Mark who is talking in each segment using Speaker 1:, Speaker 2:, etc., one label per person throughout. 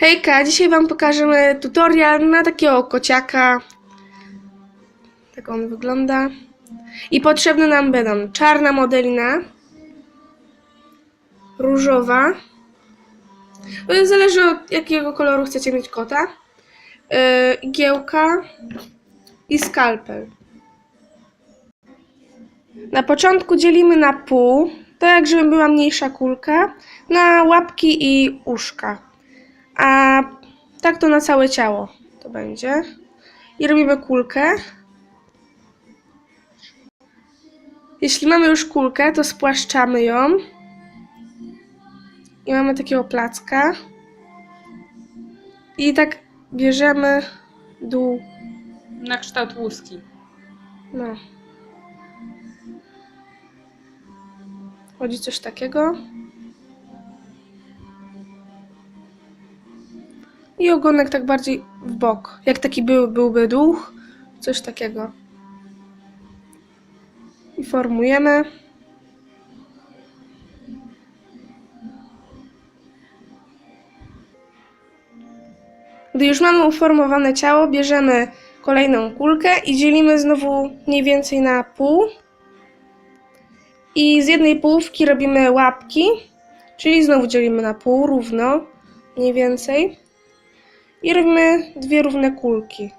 Speaker 1: Hejka, dzisiaj Wam pokażemy tutorial na takiego kociaka. Tak on wygląda. I potrzebne nam będą czarna modelina, różowa, y, zależy od jakiego koloru chcecie mieć kota, yy, igiełka i skalpel. Na początku dzielimy na pół, tak żeby była mniejsza kulka, na łapki i uszka. A tak to na całe ciało to będzie. I robimy kulkę. Jeśli mamy już kulkę, to spłaszczamy ją. I mamy takiego placka. I tak bierzemy dół.
Speaker 2: Na kształt łuski.
Speaker 1: No. Chodzi coś takiego. I ogonek tak bardziej w bok. Jak taki był, byłby duch, coś takiego. I formujemy. Gdy już mamy uformowane ciało, bierzemy kolejną kulkę i dzielimy znowu mniej więcej na pół. I z jednej połówki robimy łapki, czyli znowu dzielimy na pół równo, mniej więcej. I robimy dwie równe kulki.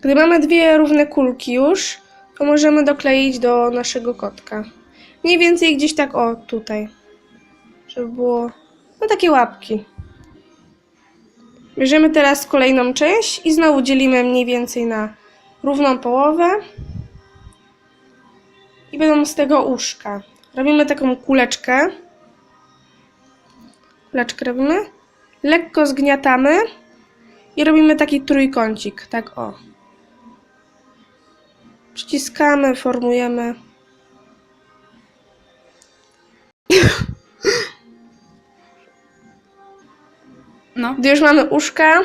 Speaker 1: Gdy mamy dwie równe kulki już, to możemy dokleić do naszego kotka. Mniej więcej gdzieś tak o tutaj, żeby było no takie łapki. Bierzemy teraz kolejną część i znowu dzielimy mniej więcej na równą połowę. I będą z tego uszka. Robimy taką kuleczkę. Kuleczkę robimy. Lekko zgniatamy i robimy taki trójkącik. Tak o. Przyciskamy, formujemy.
Speaker 2: No.
Speaker 1: Gdy już mamy uszka,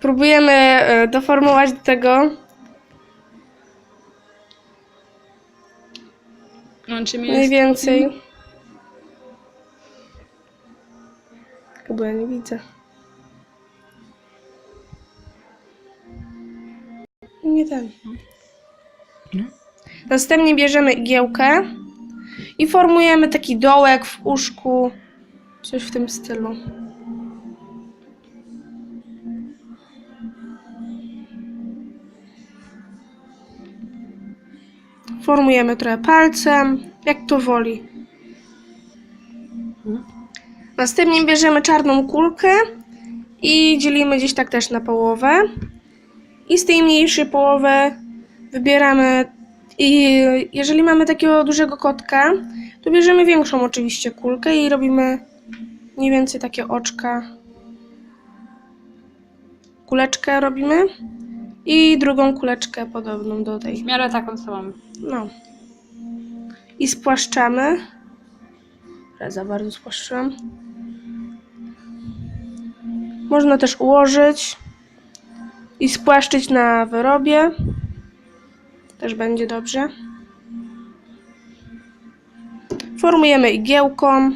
Speaker 1: próbujemy e, doformować do tego
Speaker 2: no
Speaker 1: mniej więcej. Ja nie widzę. Nie ten.
Speaker 2: No.
Speaker 1: Następnie bierzemy igiełkę i formujemy taki dołek w uszku. Coś w tym stylu. Formujemy trochę palcem, jak to woli. Następnie bierzemy czarną kulkę i dzielimy gdzieś tak też na połowę. I z tej mniejszej połowy wybieramy. I jeżeli mamy takiego dużego kotka, to bierzemy większą oczywiście kulkę i robimy mniej więcej takie oczka. Kuleczkę robimy i drugą kuleczkę podobną do tej.
Speaker 2: W miarę taką samą.
Speaker 1: No. I spłaszczamy. Ale za bardzo spłaszczyłam. Można też ułożyć i spłaszczyć na wyrobie. Też będzie dobrze. Formujemy igiełką.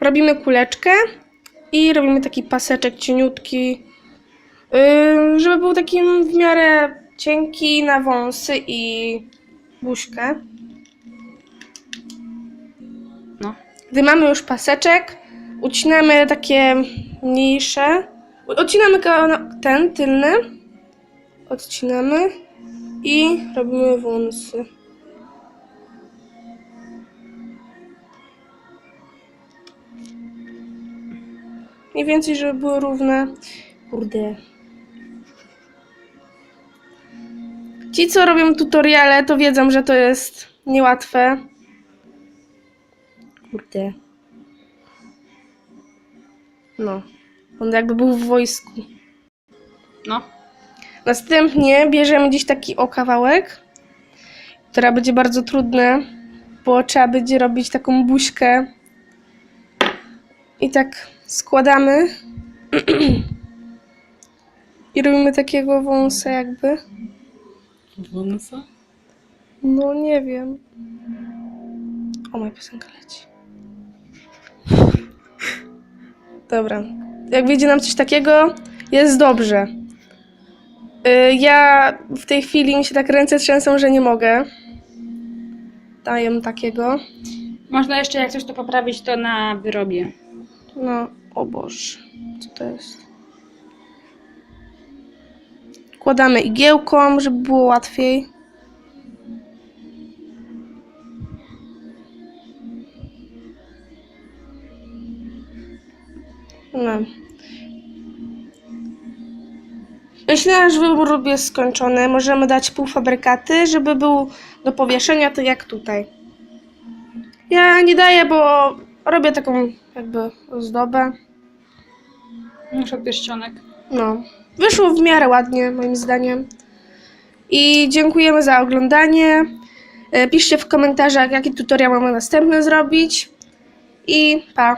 Speaker 1: Robimy kuleczkę i robimy taki paseczek cieniutki, yy, żeby był takim w miarę cienki na wąsy i buźkę.
Speaker 2: No.
Speaker 1: Gdy mamy już paseczek, ucinamy takie mniejsze. Odcinamy ten tylny. Odcinamy i robimy wąsy. Mniej więcej, żeby były równe. Kurde. Ci, co robią tutoriale, to wiedzą, że to jest niełatwe. Kurde. No. On jakby był w wojsku.
Speaker 2: No.
Speaker 1: Następnie bierzemy gdzieś taki o kawałek, która będzie bardzo trudne, bo trzeba będzie robić taką buźkę. I tak składamy. I robimy takiego wąsa jakby.
Speaker 2: Wąsa?
Speaker 1: No nie wiem. O, moja piosenka leci. Dobra. Jak wyjdzie nam coś takiego, jest dobrze. Y, Ja w tej chwili mi się tak ręce trzęsą, że nie mogę. Daję takiego.
Speaker 2: Można jeszcze jak coś to poprawić, to na wyrobie.
Speaker 1: No, o Boże, co to jest? Kładamy igiełką, żeby było łatwiej. No. Jeśli nasz wybór jest skończony, możemy dać półfabrykaty, żeby był do powieszenia, tak jak tutaj. Ja nie daję, bo robię taką jakby ozdobę.
Speaker 2: Muszę pierścionek.
Speaker 1: No, wyszło w miarę ładnie, moim zdaniem. I dziękujemy za oglądanie. E, Piszcie w komentarzach, jaki tutorial mamy następny zrobić. I pa.